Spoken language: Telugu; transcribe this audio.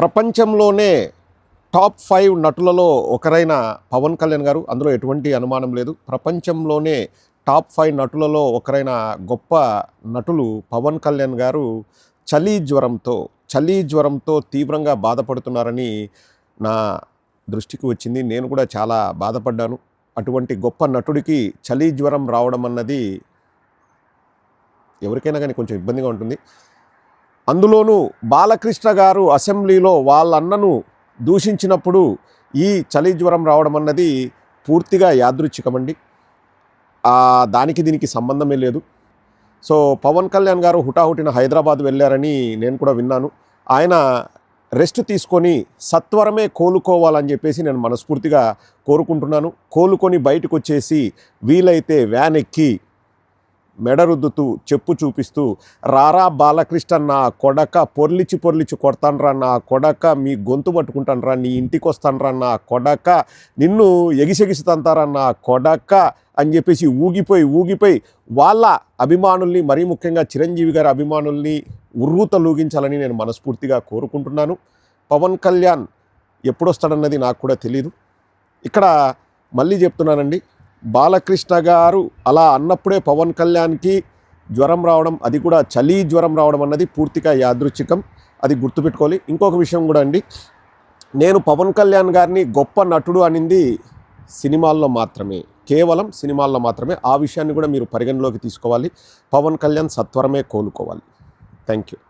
ప్రపంచంలోనే టాప్ ఫైవ్ నటులలో ఒకరైన పవన్ కళ్యాణ్ గారు. అందులో ఎటువంటి అనుమానం లేదు. ప్రపంచంలోనే టాప్ ఫైవ్ నటులలో ఒకరైన గొప్ప నటులు పవన్ కళ్యాణ్ గారు చలి జ్వరంతో చలి జ్వరంతో తీవ్రంగా బాధపడుతున్నారని నా దృష్టికి వచ్చింది. నేను కూడా చాలా బాధపడ్డాను. అటువంటి గొప్ప నటుడికి చలి జ్వరం రావడం అన్నది ఎవరికైనా కానీ కొంచెం ఇబ్బందిగా ఉంటుంది. అందులోనూ బాలకృష్ణ గారు అసెంబ్లీలో వాళ్ళ అన్నను దూషించినప్పుడు ఈ చలి జ్వరం రావడం అన్నది పూర్తిగా యాదృచ్ఛికమండి. దానికి దీనికి సంబంధమే లేదు. సో పవన్ కళ్యాణ్ గారు హుటాహుటిన హైదరాబాద్ వెళ్ళారని నేను కూడా విన్నాను. ఆయన రెస్ట్ తీసుకొని సత్వరమే కోలుకోవాలని చెప్పేసి నేను మనస్ఫూర్తిగా కోరుకుంటున్నాను. కోలుకొని బయటకు వచ్చేసి వీలైతే వ్యాన్ ఎక్కి మెడరుద్దుతూ చెప్పు చూపిస్తూ రారా బాలకృష్ణ నా కొడక పొర్లిచి పొర్లిచి కొడతాన్రా నా కొడక మీ గొంతు పట్టుకుంటాన్రా నీ ఇంటికి వస్తాన్రా నా కొడక నిన్ను ఎగిసెగిసి తంతారా నా కొడక అని చెప్పేసి ఊగిపోయి ఊగిపోయి వాళ్ళ అభిమానుల్ని మరీ ముఖ్యంగా చిరంజీవి గారి అభిమానుల్ని ఉర్రూత లూగించాలని నేను మనస్ఫూర్తిగా కోరుకుంటున్నాను. పవన్ కళ్యాణ్ ఎప్పుడొస్తాడన్నది నాకు కూడా తెలియదు ఇక్కడ మళ్ళీ చెప్తున్నానండి బాలకృష్ణ గారు అలా అన్నప్పుడే పవన్ కళ్యాణ్కి జ్వరం రావడం అది కూడా చలి జ్వరం రావడం అన్నది పూర్తిగా యాదృచ్ఛికం. అది గుర్తుపెట్టుకోవాలి. ఇంకొక విషయం కూడా అండి. నేను పవన్ కళ్యాణ్ గారిని గొప్ప నటుడు అనింది సినిమాల్లో మాత్రమే. కేవలం సినిమాల్లో మాత్రమే. ఆ విషయాన్ని కూడా మీరు పరిగణలోకి తీసుకోవాలి. పవన్ కళ్యాణ్ సత్వరమే కోలుకోవాలి. Thank you